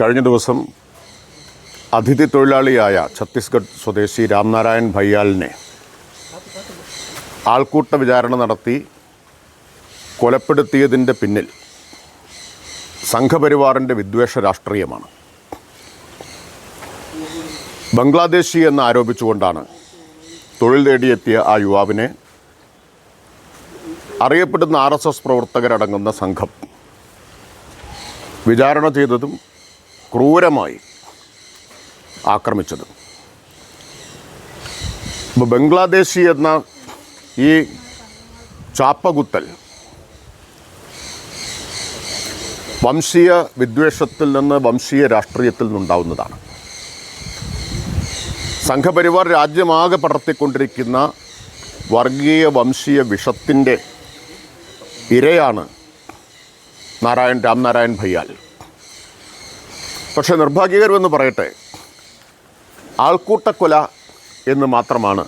കഴിഞ്ഞ ദിവസം അതിഥി തൊഴിലാളിയായ ഛത്തീസ്ഗഡ് സ്വദേശി രാംനാരായൺ ഭയ്യാലിനെ ആൾക്കൂട്ട വിചാരണ നടത്തി കൊലപ്പെടുത്തിയതിന്റെ പിന്നിൽ സംഘപരിവാറിന്റെ വിദ്വേഷ രാഷ്ട്രീയമാണ്. ബംഗ്ലാദേശി എന്ന് ആരോപിച്ചുകൊണ്ടാണ് തൊഴിൽ തേടിയെത്തിയ ആ യുവാവിനെ അറിയപ്പെടുന്ന ആർ എസ് എസ് പ്രവർത്തകരടങ്ങുന്ന സംഘം വിചാരണ ചെയ്തതും ക്രൂരമായി ആക്രമിച്ചത്. ഇപ്പോൾ ബംഗ്ലാദേശി എന്ന ഈ ചാപ്പകുത്തൽ വംശീയ വിദ്വേഷത്തിൽ നിന്ന് വംശീയ രാഷ്ട്രീയത്തിൽ നിന്നുണ്ടാവുന്നതാണ്. സംഘപരിവാർ രാജ്യമാകെ പടർത്തിക്കൊണ്ടിരിക്കുന്ന വർഗീയ വംശീയ വിഷത്തിന്റെ ഇരയാണ് നാരായൺ രാംനാരായൺ ഭയ്യാൽ. പക്ഷേ നിർഭാഗ്യകരമെന്ന് പറയട്ടെ. ആൾക്കൂട്ടക്കൊല എന്ന് മാത്രമാണ്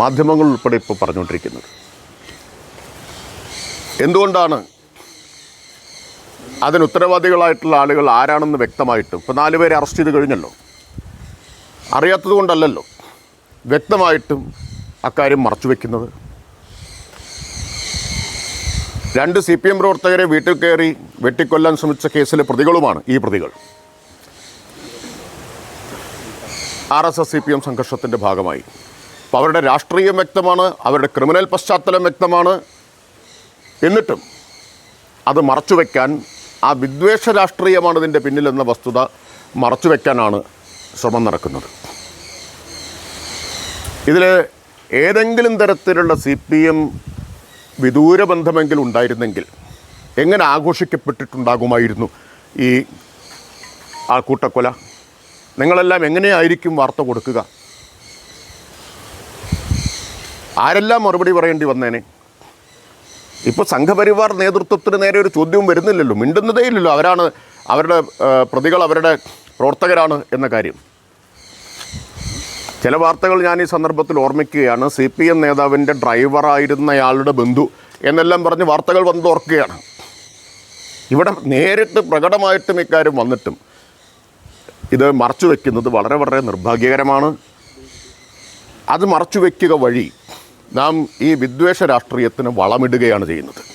മാധ്യമങ്ങൾ ഉൾപ്പെടെ ഇപ്പോൾ പറഞ്ഞുകൊണ്ടിരിക്കുന്നത്. എന്തുകൊണ്ടാണ് അതിന് ഉത്തരവാദികളായിട്ടുള്ള ആളുകൾ ആരാണെന്ന് വ്യക്തമായിട്ടും ഇപ്പോൾ നാല് പേരെ അറസ്റ്റ് ചെയ്ത് കഴിഞ്ഞല്ലോ. അറിയാത്തത് കൊണ്ടല്ലല്ലോ വ്യക്തമായിട്ടും അക്കാര്യം മറച്ചുവെക്കുന്നത്. രണ്ട് സി പി എം പ്രവർത്തകരെ വീട്ടിൽ കയറി വെട്ടിക്കൊല്ലാൻ ശ്രമിച്ച കേസിലെ പ്രതികളുമാണ് ഈ പ്രതികൾ. R S S C P M സംഘർഷത്തിന്റെ ഭാഗമായി. അപ്പോൾ അവരുടെ രാഷ്ട്രീയം വ്യക്തമാണ് അവരുടെ ക്രിമിനൽ പശ്ചാത്തലം വ്യക്തമാണ്. എന്നിട്ടും അത് മറച്ചുവെക്കാൻ ആ വിദ്വേഷ രാഷ്ട്രീയമാണ് ഇതിന്റെ പിന്നിലെന്ന വസ്തുത മറച്ചുവെക്കാനാണ് ശ്രമം നടക്കുന്നത്. ഇതിൽ ഏതെങ്കിലും തരത്തിലുള്ള സി പി എം വിദൂര ബന്ധമെങ്കിലും ഉണ്ടായിരുന്നെങ്കിൽ എങ്ങനെ ആഘോഷിക്കപ്പെട്ടിട്ടുണ്ടാകുമായിരുന്നു ഈ ആൾക്കൂട്ടക്കൊല? നിങ്ങളെല്ലാം എങ്ങനെയായിരിക്കും വാർത്ത കൊടുക്കുക? ആരെല്ലാം മറുപടി പറയേണ്ടി വന്നേനെ? ഇപ്പോൾ സംഘപരിവാർ നേതൃത്വത്തിന് നേരെ ഒരു ചോദ്യവും വരുന്നില്ലല്ലോ. മിണ്ടുന്നതേ ഇല്ലല്ലോ. അവരാണ് അവരുടെ പ്രതികൾ അവരുടെ പ്രവർത്തകരാണ് എന്ന കാര്യം. ചില വാർത്തകൾ ഞാൻ ഈ സന്ദർഭത്തിൽ ഓർമ്മിക്കുകയാണ്. സി പി എം നേതാവിന്റെ ഡ്രൈവറായിരുന്നയാളുടെ ബന്ധു എന്നെല്ലാം പറഞ്ഞ് വാർത്തകൾ വന്ന് ഓർക്കുകയാണ്. ഇവിടെ നേരിട്ട് പ്രകടമായിട്ടും ഇക്കാര്യം വന്നിട്ടും ഇത് മറച്ചു വയ്ക്കുന്നത് വളരെ വളരെ നിർഭാഗ്യകരമാണ്. അത് മറച്ചു വയ്ക്കുക വഴി നാം ഈ വിദ്വേഷ രാഷ്ട്രീയത്തിന് വളമിടുകയാണ് ചെയ്യുന്നത്.